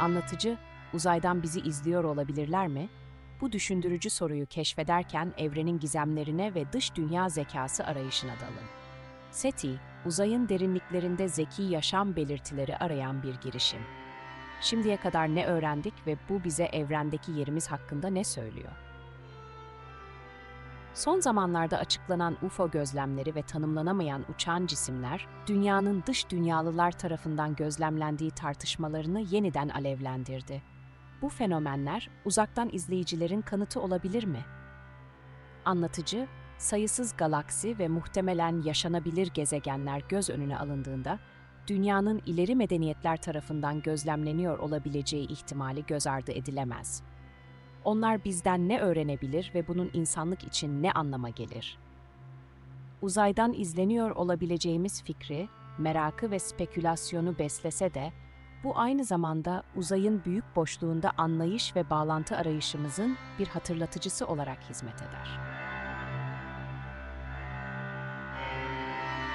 Anlatıcı, uzaydan bizi izliyor olabilirler mi? Bu düşündürücü soruyu keşfederken evrenin gizemlerine ve dış dünya zekası arayışına dalın. SETI, uzayın derinliklerinde zeki yaşam belirtileri arayan bir girişim. Şimdiye kadar ne öğrendik ve bu bize evrendeki yerimiz hakkında ne söylüyor? Son zamanlarda açıklanan UFO gözlemleri ve tanımlanamayan uçan cisimler, dünyanın dış dünyalılar tarafından gözlemlendiği tartışmalarını yeniden alevlendirdi. Bu fenomenler uzaktan izleyicilerin kanıtı olabilir mi? Anlatıcı, sayısız galaksi ve muhtemelen yaşanabilir gezegenler göz önüne alındığında, dünyanın ileri medeniyetler tarafından gözlemleniyor olabileceği ihtimali göz ardı edilemez. Onlar bizden ne öğrenebilir ve bunun insanlık için ne anlama gelir? Uzaydan izleniyor olabileceğimiz fikri, merakı ve spekülasyonu beslese de, bu aynı zamanda uzayın büyük boşluğunda anlayış ve bağlantı arayışımızın bir hatırlatıcısı olarak hizmet eder.